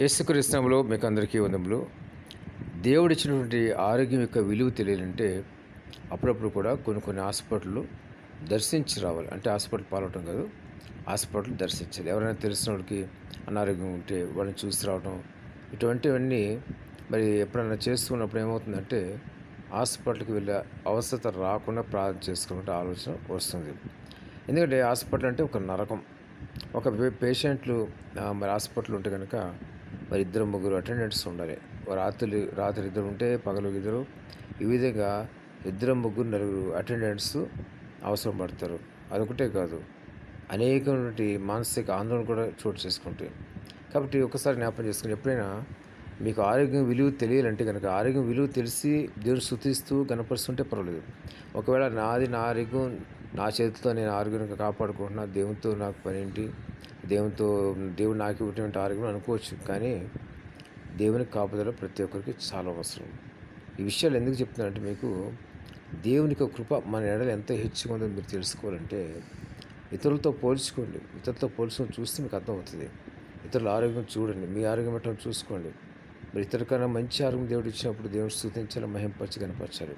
యేసుక్రీస్తులో మీకు అందరికీ వందములు. దేవుడిచ్చినటువంటి ఆరోగ్యం యొక్క విలువ తెలియాలంటే అప్పుడప్పుడు కూడా కొన్ని కొన్ని హాస్పిటల్ దర్శించి రావాలి. అంటే హాస్పిటల్ పాలవటం కాదు హాస్పిటల్ దర్శించాలి. ఎవరైనా తెలిసిన వాళ్ళకి అనారోగ్యం ఉంటే వాళ్ళని చూసి రావడం ఇటువంటివన్నీ మరి ఎప్పుడైనా చేస్తున్నప్పుడు ఏమవుతుందంటే హాస్పిటల్కి వెళ్ళే అవసరత రాకుండా ప్రార్థన చేసుకున్నట్టు ఆలోచన వస్తుంది. ఎందుకంటే హాస్పిటల్ అంటే ఒక నరకం. ఒక పేషెంట్లు మరి హాస్పిటల్ ఉంటే కనుక మరి ఇద్దరు ముగ్గురు అటెండెంట్స్ ఉండాలి. రాత్రి రాత్రి ఇద్దరు ఉంటే పగలు ఇద్దరు. ఈ విధంగా ఇద్దరు ముగ్గురు నలుగురు అటెండెంట్స్ అవసరం పడతారు. అదొకటే కాదు. అనేకమైనటువంటి మానసిక ఆందోళన కూడా చోటు చేసుకుంటాయి. కాబట్టి ఒకసారి జ్ఞాపకం చేసుకుని ఎప్పుడైనా మీకు ఆరోగ్యం విలువ తెలియాలంటే కనుక ఆరోగ్యం విలువ తెలిసి దేవుడు శుతిస్తూ కనపరుస్తుంటే పర్వాలేదు. ఒకవేళ నాది నా ఆరోగ్యం నా చేతితో నేను ఆరోగ్యాన్ని కాపాడుకుంటున్నా. దేవునితో నాకు పని ఏంటి దేవునితో దేవుడు నాకు ఇవ్వటువంటి ఆరోగ్యం అనుకోవచ్చు. కానీ దేవునికి కాపుదల ప్రతి ఒక్కరికి చాలా అవసరం. ఈ విషయాలు ఎందుకు చెప్తున్నానంటే మీకు దేవునికి ఒక కృప మన ఎడలు ఎంత హెచ్చుగా ఉందో మీరు తెలుసుకోవాలంటే ఇతరులతో పోల్చుకోండి. ఇతరులతో పోల్చుకొని చూస్తే మీకు అర్థమవుతుంది ఇతరుల ఆరోగ్యం చూడండి. మీ ఆరోగ్యం ఎట్లా చూసుకోండి. మరి ఇతరులకన్నా మంచి ఆరోగ్యం దేవుడు ఇచ్చినప్పుడు దేవుడు స్థుతించాలి మహింపరచి కనపరచాలి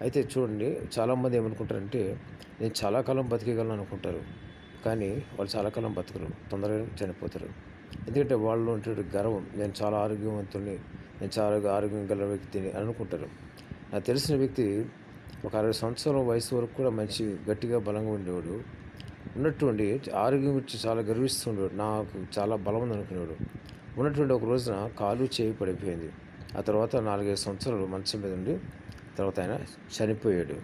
అయితే చూడండి చాలామంది ఏమనుకుంటారంటే నేను చాలా కాలం బతికేయగలను అనుకుంటారు. కానీ వాళ్ళు చాలా కాలం బతకరు తొందరగా చనిపోతారు. ఎందుకంటే వాళ్ళు ఉంటే గర్వం నేను చాలా ఆరోగ్యవంతుని నేను చాలా ఆరోగ్యం గల వ్యక్తిని అని అనుకుంటారు. నాకు తెలిసిన వ్యక్తి ఒక అరవై సంవత్సరాల వయసు వరకు కూడా మంచి గట్టిగా బలంగా ఉండేవాడు. ఉన్నటువంటి ఆరోగ్యం గురించి చాలా గర్విస్తుండేవాడు. నాకు చాలా బలం ఉంది అనుకునేవాడు. ఉన్నటువంటి ఒక రోజున కాలు చేయి పడిపోయింది. ఆ తర్వాత నాలుగైదు సంవత్సరాలు మంచం మీద ఉండి తర్వాత ఆయన చనిపోయాడు.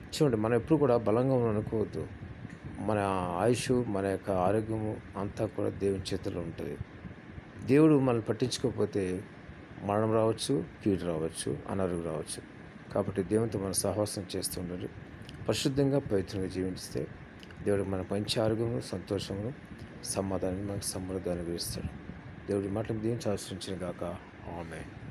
చూడండి మనం ఎప్పుడు కూడా బలంగా ఉన్నాం అనుకోవద్దు. మన ఆయుష్ మన యొక్క ఆరోగ్యము అంతా కూడా దేవుని చేతిలో ఉంటుంది. దేవుడు మనల్ని పట్టించుకోకపోతే మరణం రావచ్చు కీడు రావచ్చు అనారోగ్యం రావచ్చు. కాబట్టి దేవునితో మనం సహవాసం చేస్తూ పరిశుద్ధంగా పవిత్రంగా జీవిస్తే దేవుడు మన మంచి ఆరోగ్యము సంతోషము సమాధానం మనకు సమృద్ధాన్ని అనుగ్రహిస్తాడు. దేవుడి మాటలు దీవించి ఆశ్రయించిన గాక. ఆమె